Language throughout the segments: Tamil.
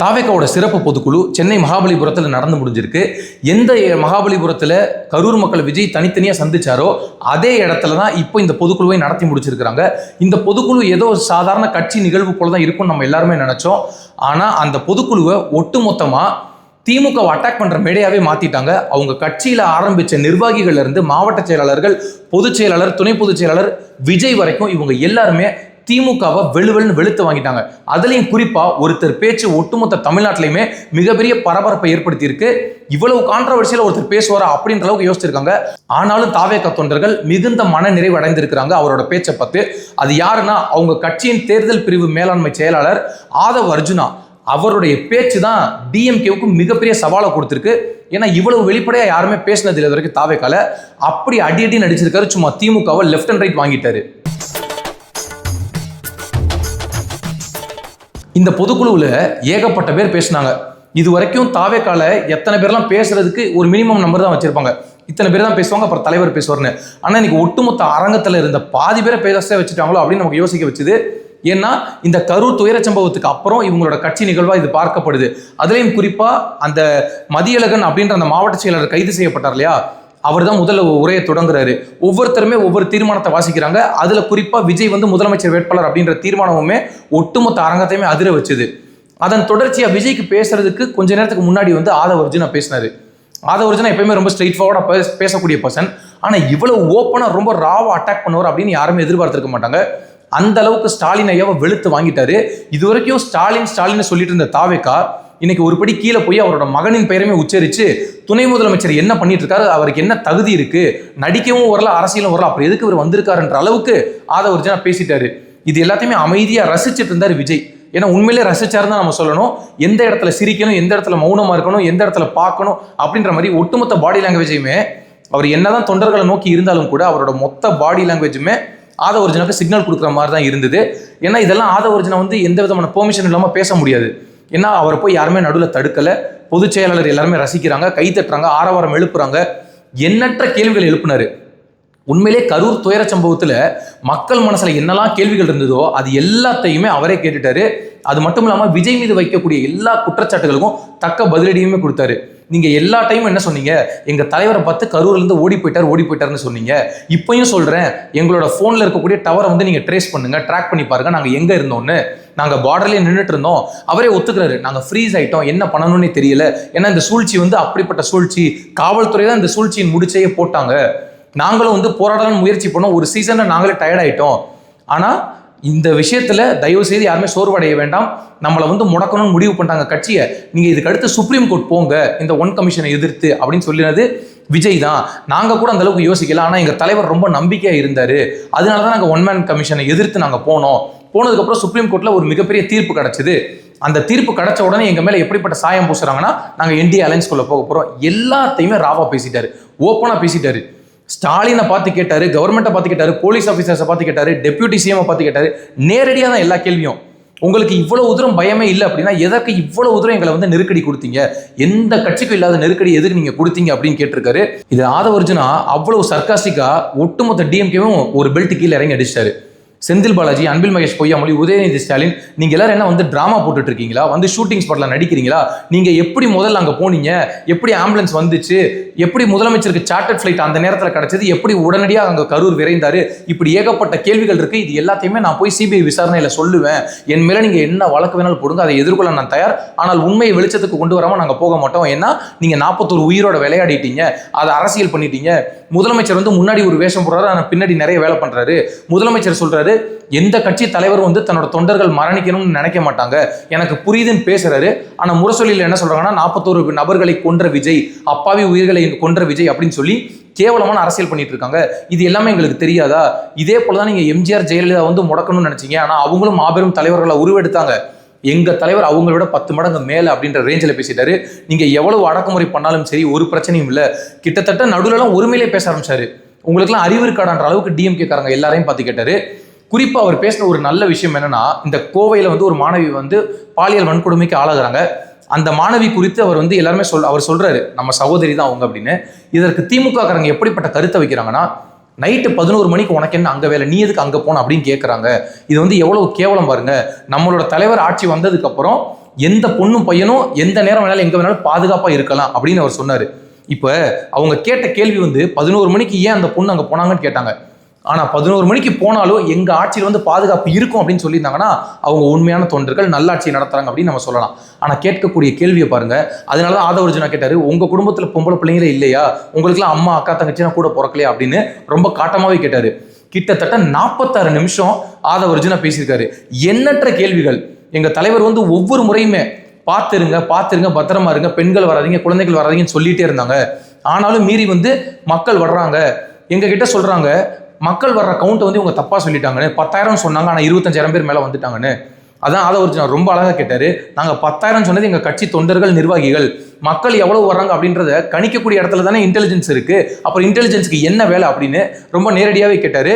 தாவேக்காவோட சிறப்பு பொதுக்குழு சென்னை மகாபலிபுரத்தில் நடந்து முடிஞ்சிருக்கு. எந்த மகாபலிபுரத்தில் கரூர் மக்கள் விஜய் தனித்தனியாக சந்திச்சாரோ அதே இடத்துல தான் இப்போ இந்த பொதுக்குழுவை நடத்தி முடிச்சிருக்கிறாங்க. இந்த பொதுக்குழு ஏதோ ஒரு சாதாரண கட்சி நிகழ்வு போல தான் இருக்கும்னு நம்ம எல்லாருமே நினச்சோம். ஆனால் அந்த பொதுக்குழுவை ஒட்டுமொத்தமாக திமுக அட்டாக் பண்ணுற மேடையாவே மாற்றிட்டாங்க அவங்க கட்சியில் ஆரம்பிச்ச நிர்வாகிகள்லேருந்து மாவட்ட செயலாளர்கள் பொதுச் செயலாளர் துணை பொதுச் செயலாளர் விஜய் வரைக்கும் இவங்க எல்லாருமே திமுகவை வெளுவெளுன்னு வெளுத்து வாங்கிட்டாங்க. அதுலேயும் குறிப்பாக ஒருத்தர் பேச்சு ஒட்டுமொத்த தமிழ்நாட்டிலையுமே மிகப்பெரிய பரபரப்பை ஏற்படுத்தியிருக்கு. இவ்வளவு கான்ட்ரவர்சியில் ஒருத்தர் பேசுவாரா அப்படின்ற அளவுக்கு யோசிச்சிருக்காங்க. ஆனாலும் தாவேக தொண்டர்கள் மிகுந்த மன நிறைவு அடைந்திருக்கிறாங்க அவரோட பேச்சை பார்த்து. அது யாருன்னா அவங்க கட்சியின் தேர்தல் பிரிவு மேலாண்மை செயலாளர் ஆதவ் அர்ஜுனா. அவருடைய பேச்சு தான் டிஎம்கேவுக்கு மிகப்பெரிய சவாலை கொடுத்துருக்கு. ஏன்னா இவ்வளவு வெளிப்படையாக யாருமே பேசினது இல்லை வரைக்கும் தாவேக்கால. அப்படி அடி அடி நடிச்சிருக்காரு. சும்மா திமுகவை லெஃப்ட் அண்ட் ரைட் வாங்கிட்டாரு. இந்த பொதுக்குழுவில் ஏகப்பட்ட பேர் பேசினாங்க. இது வரைக்கும் தாவேக்கால எத்தனை பேர்லாம் பேசுறதுக்கு ஒரு மினிமம் நம்பர் தான் வச்சிருப்பாங்க. இத்தனை பேர் தான் பேசுவாங்க அப்புறம் தலைவர் பேசுவார்னு ஆனால் இன்னைக்கு ஒட்டுமொத்த அரங்கத்தில் இருந்த பாதி பேரை பேச வச்சுட்டாங்களோ அப்படின்னு நமக்கு யோசிக்க வச்சுது. ஏன்னா இந்த கரூர் துயர சம்பவத்துக்கு அப்புறம் இவங்களோட கட்சி நிகழ்வாக இது பார்க்கப்படுது. அதுலேயும் குறிப்பாக அந்த மதியழகன் அப்படின்ற அந்த மாவட்ட செயலாளர் கைது செய்யப்பட்டார் இல்லையா? அவர் தான் முதல்ல உரையை தொடங்குறாரு. ஒவ்வொருத்தருமே ஒவ்வொரு தீர்மானத்தை வாசிக்கிறாங்க. அதுல குறிப்பா விஜய் வந்து முதலமைச்சர் வேட்பாளர் அப்படின்ற தீர்மானமுமே ஒட்டுமொத்த அரங்கத்தையுமே அதிர வச்சுது. அதன் தொடர்ச்சியா விஜய்க்கு பேசுறதுக்கு கொஞ்ச நேரத்துக்கு முன்னாடி வந்து ஆதவ அர்ஜுனா பேசினாரு. ஆதவ அர்ஜுனா எப்பயுமே ரொம்ப ஸ்ட்ரெயிட் ஃபார்வர்டா பேசக்கூடிய பர்சன் ஆனா இவ்வளவு ஓப்பனா ரொம்ப ராவா அட்டாக் பண்ணுவார் அப்படின்னு யாருமே எதிர்பார்த்துருக்க மாட்டாங்க. அந்த அளவுக்கு ஸ்டாலின் ஐயாவை வெளுத்து வாங்கிட்டாரு. இது வரைக்கும் ஸ்டாலின் ஸ்டாலின் சொல்லிட்டு இருந்த தாவேக்கா இன்னைக்கு ஒரு படி கீழே போய் அவரோட மகனின் பெயருமே உச்சரித்து துணை முதலமைச்சர் என்ன பண்ணிட்டு இருக்காரு? அவருக்கு என்ன தகுதி இருக்கு? நடிக்கவும் வரல அரசியலும் வரல. அப்புறம் எதுக்கு இவர் வந்திருக்காருன்ற அளவுக்கு ஆதவ ஒரிஜினா பேசிட்டாரு. இது எல்லாத்தையுமே அமைதியாக ரசிச்சுட்டு இருந்தார் விஜய். ஏன்னா உண்மையிலே ரசிச்சாருன்னு தான் நம்ம சொல்லணும். எந்த இடத்துல சிரிக்கணும் எந்த இடத்துல மௌனமாக இருக்கணும் எந்த இடத்துல பார்க்கணும் அப்படின்ற மாதிரி ஒட்டுமொத்த பாடி லாங்குவேஜையுமே அவர் என்னதான் தொண்டர்களை நோக்கி இருந்தாலும் கூட அவரோட மொத்த பாடி லாங்குவேஜுமே ஆத ஒரிஜினாவுக்கு சிக்னல் கொடுக்குற மாதிரி தான் இருந்தது. ஏன்னா இதெல்லாம் ஆத ஒரிஜினா வந்து எந்த விதமான பெர்மிஷன் இல்லாமல் பேச முடியாது. ஏன்னா அவரை போய் யாருமே நடுவில் தடுக்கலை. பொதுச் செயலாளர் எல்லாருமே ரசிக்கிறாங்க கை தட்டுறாங்க ஆரவாரம் எழுப்புறாங்க. எண்ணற்ற கேள்விகள் எழுப்புனாரு. உண்மையிலே கரூர் துயர சம்பவத்தில் மக்கள் மனசில் என்னெல்லாம் கேள்விகள் இருந்ததோ அது எல்லாத்தையுமே அவரே கேட்டுட்டாரு. அது மட்டும் இல்லாமல் விஜய் மீது வைக்கக்கூடிய எல்லா குற்றச்சாட்டுகளுக்கும் தக்க பதிலடியுமே கொடுத்தாரு. நீங்க எல்லா டைமும் என்ன சொன்னீங்க? எங்க தலைவரை பார்த்து கரூர்ல இருந்து ஓடி போயிட்டார் ஓடி போயிட்டாருன்னு சொன்னீங்க. இப்பயும் சொல்றேன் எங்களோட போன்ல இருக்கக்கூடிய டவரை வந்து நீங்க ட்ரேஸ் பண்ணுங்க ட்ராக் பண்ணி பாருங்க நாங்க எங்க இருந்தோம்னு. நாங்க பார்டர்லயே நின்றுட்டு இருந்தோம். அவரே ஒத்துக்கிறாரு. நாங்க ஃப்ரீஸ் ஆயிட்டோம். என்ன பண்ணணும்னே தெரியல. ஏன்னா இந்த சூழ்ச்சி வந்து அப்படிப்பட்ட சூழ்ச்சி. காவல்துறை தான் இந்த சூழ்ச்சியின் முடிச்சையே போட்டாங்க. நாங்களும் வந்து போராடலாம் முயற்சி பண்ணோம். ஒரு சீசன்ல நாங்களே டயர்ட் ஆயிட்டோம். ஆனா இந்த விஷயத்துல தயவு செய்து யாருமே சோர்வடைய வேண்டாம். நம்மளை வந்து முடக்கணும்னு முடிவு பண்ணிட்டாங்க கட்சியை. நீங்க இதுக்கு அடுத்து சுப்ரீம் கோர்ட் போங்க. இந்த ஒன் கமிஷனை எதிர்த்து அப்படின்னு சொல்லினது விஜய் தான். நாங்க கூட அந்த அளவுக்கு யோசிக்கல. ஆனா எங்க தலைவர் ரொம்ப நம்பிக்கையா இருந்தாரு. அதனால தான் நாங்க ஒன் மேன் கமிஷனை எதிர்த்து நாங்க போனோம். போனதுக்கப்புறம் சுப்ரீம் கோர்ட்ல ஒரு மிகப்பெரிய தீர்ப்பு கிடைச்சது. அந்த தீர்ப்பு கிடைச்ச உடனே எங்க மேல எப்படிப்பட்ட சாயம் பூசுறாங்கன்னா நாங்க என்டிஏ அலைன்ஸ்குள்ள போக போறோம். எல்லாத்தையுமே ராவா பேசிட்டாரு. ஓப்பனா பேசிட்டாரு. ஸ்டாலினை பார்த்து கேட்டார் கவர்மெண்ட்டை பார்த்து கேட்டார் போலீஸ் ஆஃபீஸர்ஸை பார்த்து கேட்டார் டெப்யூட்டி சிஎம்ஐ பார்த்து கேட்டார் நேரடியாக தான் எல்லா கேள்வியும். உங்களுக்கு இவ்வளோ தூரம் பயமே இல்லை அப்படின்னா எதற்கு இவ்வளோ தூரம் எங்களை வந்து நெருக்கடி கொடுத்தீங்க? எந்த கட்சிக்கும் இல்லாத நெருக்கடி எதுக்கு நீங்கள் கொடுத்தீங்க அப்படின்னு கேட்டிருக்காரு. இது ஆதவர்ஜுனா அவ்வளோ சர்க்காஸ்டிக்காக ஒட்டுமொத்த டிஎம்கேவும் ஒரு பெல்ட் கீழே இறங்கி அடிச்சிட்டாரு. செந்தில் பாலாஜி அன்பில் மகேஷ் பொய்யாமொழி உதயநிதி ஸ்டாலின் நீங்கள் எல்லாரும் என்ன வந்து ட்ராமா போட்டுட்டு இருக்கீங்களா வந்து ஷூட்டிங் ஸ்பாட்ல நடிக்கிறீங்களா? நீங்கள் எப்படி முதல்ல அங்கே போனீங்க? எப்படி ஆம்புலன்ஸ் வந்துச்சு? எப்படி முதலமைச்சருக்கு சார்ட்டர் ஃப்ளைட் அந்த நேரத்தில் கிடச்சது? எப்படி உடனடியாக அங்கே கரூர் விரைந்தார்? இப்படி ஏகப்பட்ட கேள்விகள் இருக்குது இது எல்லாத்தையுமே நான் போய் சிபிஐ விசாரணையில் சொல்லுவேன். என் மேலே நீங்கள் என்ன வழக்கு வேணாலும் போடுங்க. அதை எதிர்கொள்ள நான் தயார். ஆனால் உண்மையை வெளிச்சத்துக்கு கொண்டு வராமல் நாங்கள் போக மாட்டோம். ஏன்னா நீங்கள் நாற்பத்தொரு உயிரோட விளையாடிட்டீங்க. அதை அரசியல் பண்ணிட்டீங்க. முதலமைச்சர் வந்து முன்னாடி ஒரு வேஷம் போடுறாரு. ஆனால் பின்னாடி நிறைய வேலை பண்ணுறாரு முதலமைச்சர் சொல்றாரு எந்த கட்சி தலைவர் வந்து தன்னோட தொண்டர்கள் மரணிக்கணும்னு நினைக்க மாட்டாங்க. எனக்கு புரியுதுன்னு பேசுறாரு. ஆனா முரசொலியில் என்ன சொல்றாங்கன்னா நாற்பத்தோரு நபர்களை கொன்ற விஜய் அப்பாவி உயிர்களை கொன்ற விஜய் அப்படின்னு சொல்லி கேவலமான அரசியல் பண்ணிட்டு இருக்காங்க. இது எல்லாமே எங்களுக்கு தெரியாதா? இதே போலதான் நீங்க எம்ஜிஆர் ஜெயலலிதா வந்து முடக்கணும்னு நினைச்சீங்க. ஆனா அவங்களும் மாபெரும் தலைவர்களை உருவெடுத்தாங்க. எங்க தலைவர் அவங்கள விட பத்து மடங்கு மேல அப்படின்ற ரேஞ்சில் பேசிட்டாரு. நீங்க எவ்வளவு அடக்குமுறை பண்ணாலும் சரி ஒரு பிரச்சனையும் இல்லை. கிட்டத்தட்ட நடுவுலலாம் ஒருமையிலே பேச ஆரம்பிச்சாரு. உங்களுக்குலாம் அறிவு இருக்காடான்ற அளவுக்கு டிஎம்கே காரங்க எல்லாரையும் பார்த்து கேட்டாரு. குறிப்பாக அவர் பேசின ஒரு நல்ல விஷயம் என்னன்னா இந்த கோவையில் வந்து ஒரு மாணவி வந்து பாலியல் வன்கொடுமைக்கு ஆளாகிறாங்க. அந்த மாணவி குறித்து அவர் வந்து எல்லாருமே சொல் அவர் சொல்றாரு நம்ம சகோதரி தான் அவங்க அப்படின்னு. இதற்கு திமுக காரங்க எப்படிப்பட்ட கருத்தை வைக்கிறாங்கன்னா நைட்டு பதினோரு மணிக்கு உனக்கு என்ன அங்கே வேலை நீ எதுக்கு அங்கே போன அப்படின்னு கேட்குறாங்க இது வந்து எவ்வளவு கேவலம் பாருங்க. நம்மளோட தலைவர் ஆட்சி வந்ததுக்கப்புறம் எந்த பொண்ணும் பையனும் எந்த நேரம் வேணாலும் எங்கே வேணாலும் பாதுகாப்பாக இருக்கலாம் அப்படின்னு அவர் சொன்னார். இப்போ அவங்க கேட்ட கேள்வி வந்து பதினோரு மணிக்கு ஏன் அந்த பொண்ணு அங்கே போனாங்கன்னு கேட்டாங்க. ஆனால் பதினோரு மணிக்கு போனாலும் எங்கள் ஆட்சியில் வந்து பாதுகாப்பு இருக்கும் அப்படின்னு சொல்லியிருந்தாங்கன்னா அவங்க உண்மையான தொண்டர்கள் நல்லாட்சி நடத்துகிறாங்க அப்படின்னு நம்ம சொல்லலாம். ஆனால் கேட்கக்கூடிய கேள்வியை பாருங்க. அதனால தான் ஆதவர்ஜுனா கேட்டார் உங்கள் குடும்பத்தில் பொம்பளை பிள்ளைங்களே இல்லையா? உங்களுக்குலாம் அம்மா அக்கா தங்கச்சினா கூட பிறக்கலையா? அப்படின்னு ரொம்ப காட்டமாகவே கேட்டார். கிட்டத்தட்ட நாற்பத்தாறு நிமிஷம் ஆதவர்ஜுனா பேசியிருக்காரு. எண்ணற்ற கேள்விகள். எங்கள் தலைவர் வந்து ஒவ்வொரு முறையுமே பார்த்துருங்க பார்த்துருங்க பத்திரமா இருங்க பெண்கள் வராதிங்க குழந்தைகள் வராதிங்கன்னு சொல்லிகிட்டே இருந்தாங்க. ஆனாலும் மீறி வந்து மக்கள் வர்றாங்க. எங்ககிட்ட சொல்கிறாங்க மக்கள் வர்ற கவுண்ட்டை வந்து இவங்க தப்பா சொல்லிட்டாங்கன்னு பத்தாயிரம் சொன்னாங்க ஆனால் இருபத்தஞ்சாயிரம் பேர் மேலே வந்துட்டாங்கன்னு. அதான் அதை ஒரு ரொம்ப அழகாக கேட்டார். நாங்கள் பத்தாயிரம் சொன்னது எங்கள் கட்சி தொண்டர்கள் நிர்வாகிகள். மக்கள் எவ்வளவு வர்றாங்க அப்படின்றத கணிக்கக்கூடிய இடத்துல தானே இன்டெலிஜென்ஸ் இருக்கு. அப்புறம் இன்டெலிஜென்ஸுக்கு என்ன வேலை அப்படின்னு ரொம்ப நேரடியாகவே கேட்டார்.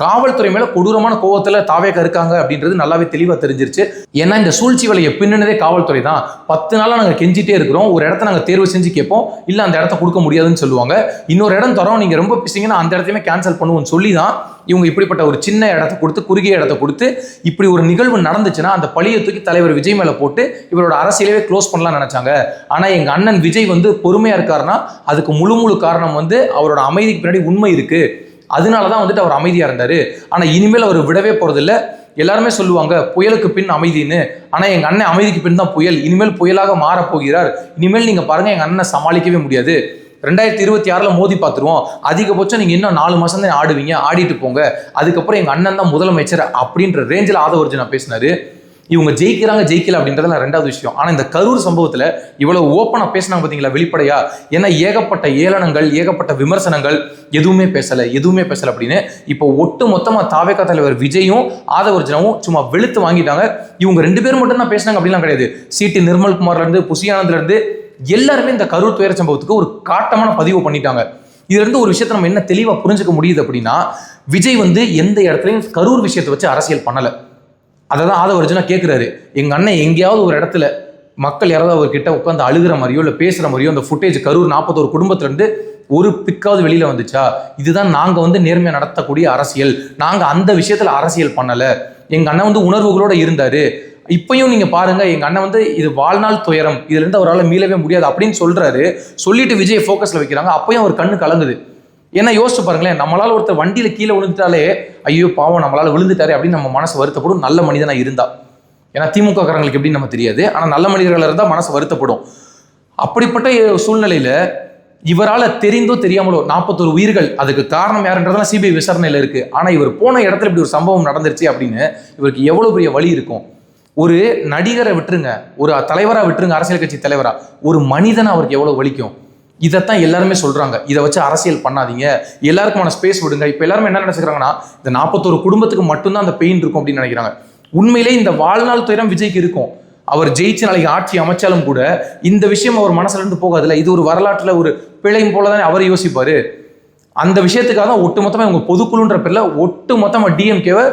காவல்துறை மேல கொடூரமான கோவத்துல தாவேக்க இருக்காங்க அப்படின்றது நல்லாவே தெளிவா தெரிஞ்சிருச்சு. ஏன்னா இந்த சூழ்ச்சி வலையை பின்னணதே காவல்துறை தான். பத்து நாளா நாங்க கெஞ்சிட்டே இருக்கிறோம். ஒரு இடத்த நாங்க தேர்வு செஞ்சு கேட்போம். இல்ல அந்த இடத்த கொடுக்க முடியாதுன்னு சொல்லுவாங்க. இன்னொரு இடம் தரோம். நீங்க ரொம்ப பிசிங்கன்னா அந்த இடத்தையுமே கேன்சல் பண்ணுவோம்னு சொல்லி தான் இவங்க இப்படிப்பட்ட ஒரு சின்ன இடத்த கொடுத்து குறுகிய இடத்த கொடுத்து இப்படி ஒரு நிகழ்வு நடந்துச்சுன்னா அந்த பழியை தூக்கி தலைவர் விஜய் மேல போட்டு இவரோட அரசியலவே க்ளோஸ் பண்ணலாம் நினைச்சாங்க. ஆனா எங்க அண்ணன் விஜய் வந்து பொறுமையா இருக்காருன்னா அதுக்கு முழு முழு காரணம் வந்து அவரோட அமைதிக்கு பின்னாடி உண்மை இருக்கு. அதனால தான் வந்துட்டு அவர் அமைதியாக இருந்தார். ஆனால் இனிமேல் அவர் விடவே போகிறதில்ல எல்லாருமே சொல்லுவாங்க புயலுக்கு பின் அமைதின்னு. ஆனால் எங்கள் அண்ணன் அமைதிக்கு பின் தான் புயல். இனிமேல் புயலாக மாறப்போகிறார் இனிமேல் நீங்கள் பாருங்கள் எங்கள் அண்ணனை சமாளிக்கவே முடியாது. ரெண்டாயிரத்தி இருபத்தி ஆறில் மோதி பார்த்துருவோம் அதிகபட்சம் நீங்கள் இன்னும் நாலு மாதம் தான் ஆடுவீங்க. ஆடிட்டு போங்க. அதுக்கப்புறம் எங்கள் அண்ணன் தான் முதலமைச்சர் அப்படின்ற ரேஞ்சில் ஆதவர்ஜுனா பேசினாரு. இவங்க ஜெயிக்கிறாங்க ஜெயிக்கல அப்படின்றதுல ரெண்டாவது விஷயம். ஆனா இந்த கரூர் சம்பவத்துல இவ்வளவு ஓப்பனா பேசினாங்க பாத்தீங்களா வெளிப்படையா? ஏன்னா ஏகப்பட்ட ஏளனங்கள் ஏகப்பட்ட விமர்சனங்கள் எதுவுமே பேசல எதுவுமே பேசல அப்படின்னு. இப்போ ஒட்டு மொத்தமா தாவேக்கா தலைவர் விஜயும் ஆதவர்ஜனாவும் சும்மா வெளுத்து வாங்கிட்டாங்க. இவங்க ரெண்டு பேரும் மட்டும் தான் பேசினாங்க அப்படிலாம் கிடையாது. சிடி நிர்மல்குமார்லேருந்து இருந்து புசியானந்த்ல இருந்து எல்லாருமே இந்த கரூர் துயர சம்பவத்துக்கு ஒரு காட்டமான பதிவு பண்ணிட்டாங்க. இதுல இருந்து ஒரு விஷயத்தை நம்ம என்ன தெளிவா புரிஞ்சுக்க முடியுது அப்படின்னா விஜய் வந்து எந்த இடத்துலையும் கரூர் விஷயத்தை வச்சு அரசியல் பண்ணலை. அதை தான் ஆதவர்ஜுனா கேட்குறாரு எங்கள் அண்ணன் எங்கேயாவது ஒரு இடத்துல மக்கள் யாராவது அவர்கிட்ட உட்காந்து அழுகிற மாதிரியோ இல்லை பேசுகிற மாதிரியோ அந்த ஃபுட்டேஜ் கரூர் நாற்பத்தோரு குடும்பத்துலேருந்து ஒரு பிக்காவது வெளியில் வந்துச்சா? இதுதான் நாங்கள் வந்து நேர்மையாக நடத்தக்கூடிய அரசியல். நாங்கள் அந்த விஷயத்தில் அரசியல் பண்ணலை. எங்கள் அண்ணன் வந்து உணர்வுகளோடு இருந்தார். இப்பையும் நீங்கள் பாருங்கள் எங்கள் அண்ணன் வந்து இது வாழ்நாள் துயரம் இதுலேருந்து அவரால் மீளவே முடியாது அப்படின்னு சொல்கிறாரு சொல்லிட்டு விஜய் ஃபோக்கஸில் வைக்கிறாங்க. அப்பயும் அவர் கண்ணு கலங்குது. ஏன்னா யோசிச்சு பாருங்களேன் நம்மளால் ஒருத்தர் வண்டியில் கீழே விழுந்துட்டாலே ஐயோ பாவம் நம்மளால் விழுந்துட்டாரு அப்படின்னு நம்ம மனசு வருத்தப்படும். நல்ல மனிதனாக இருந்தா. ஏன்னா திமுக காரங்களுக்கு எப்படின்னு நம்ம தெரியாது. ஆனால் நல்ல மனிதர்கள் இருந்தால் மனசு வருத்தப்படும். அப்படிப்பட்ட சூழ்நிலையில் இவரால் தெரிந்தோ தெரியாமலோ நாற்பத்தொரு உயிர்கள் அதுக்கு காரணம் யாருன்றதெல்லாம் சிபிஐ விசாரணையில் இருக்கு. ஆனால் இவர் போன இடத்துல இப்படி ஒரு சம்பவம் நடந்துருச்சு அப்படின்னு இவருக்கு எவ்வளோ பெரிய வழி இருக்கும்? ஒரு நடிகரை விட்டுருங்க. ஒரு தலைவராக விட்டுருங்க அரசியல் கட்சி தலைவராக ஒரு மனிதனை அவருக்கு எவ்வளோ வலிக்கும்? இதைத்தான் எல்லாருமே சொல்றாங்க. இதை வச்சு அரசியல் பண்ணாதீங்க. எல்லாருக்குமான ஸ்பேஸ் விடுங்க. இப்போ எல்லாருமே என்ன நினைச்சுக்கிறாங்கன்னா இந்த நாற்பத்தொரு குடும்பத்துக்கு மட்டும்தான் அந்த பெயின் இருக்கும் அப்படின்னு நினைக்கிறாங்க. உண்மையிலே இந்த வாழ்நாள் துயரம் விஜய்க்கு இருக்கும். அவர் ஜெயிச்சு நாளைக்கு ஆட்சி அமைச்சாலும் கூட இந்த விஷயம் அவர் மனசுல இருந்து போகாதுல்ல. இது ஒரு வரலாற்றுல ஒரு பிழையும் போல தானே அவர் யோசிப்பாரு. அந்த விஷயத்துக்காக தான் ஒட்டுமொத்தமா இவங்க பொதுக்குழுன்ற பேர்ல ஒட்டு மொத்தமாக டிஎம்கேவை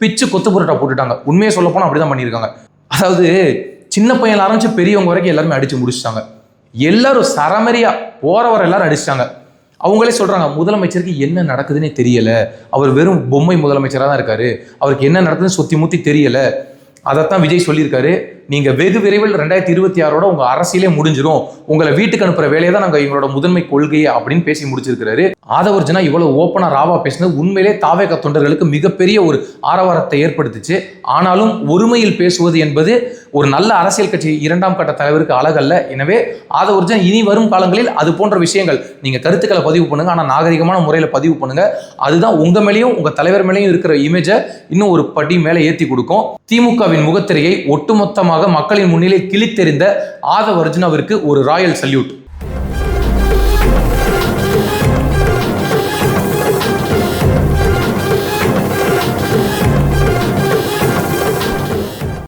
பிச்சு கொத்து புரட்டா போட்டுட்டாங்க. உண்மையை சொல்ல போனால் அப்படிதான் பண்ணியிருக்காங்க. அதாவது சின்ன பையன் ஆரம்பிச்சு பெரியவங்க வரைக்கும் எல்லாருமே அடிச்சு முடிச்சிட்டாங்க. எல்லாரும் சரமரியா போறவர் எல்லாரும் அடிச்சிட்டாங்க. அவங்களே சொல்றாங்க முதலமைச்சருக்கு என்ன நடக்குதுன்னே தெரியல. அவர் வெறும் பொம்மை முதலமைச்சராக தான் இருக்காரு. அவருக்கு என்ன நடக்குதுன்னு சுத்தி முத்தி தெரியல. அதைத்தான் விஜய் சொல்லியிருக்காரு. நீங்க வெகு விரைவில் ரெண்டாயிரத்தி இருபத்தி ஆறோட உங்க அரசியலே முடிஞ்சிடும் உங்களை வீட்டுக்கு அனுப்புற வேலையை தான் நாங்க எங்களோட முதன்மை கொள்கையை அப்படின்னு பேசி முடிச்சிருக்கிறாரு. ஆதவர்ஜனா இவ்வளவு ஓப்பனா ராவா பேசினது உண்மையிலே தாவேக தொண்டர்களுக்கு மிகப்பெரிய ஒரு ஆரவாரத்தை ஏற்படுத்துச்சு. ஆனாலும் ஒருமையில் பேசுவது என்பது ஒரு நல்ல அரசியல் கட்சி இரண்டாம் கட்ட தலைவருக்கு அழகல்ல. எனவே ஆதவர்ஜன் இனி வரும் காலங்களில் அது போன்ற விஷயங்கள் நீங்க கருத்துக்களை பதிவு பண்ணுங்க. ஆனா நாகரிகமான முறையில பதிவு பண்ணுங்க. அதுதான் உங்க மேலேயும் உங்க தலைவர் மேலேயும் இருக்கிற இமேஜை இன்னும் ஒரு படி மேலே ஏத்தி கொடுக்கும். திமுகவின் முகத்திரையை ஒட்டுமொத்தமாக மக்களின் முன்னிலை கிழித்தெறிந்த ஆதவர்ஜன் அவருக்கு ஒரு ராயல் சல்யூட்.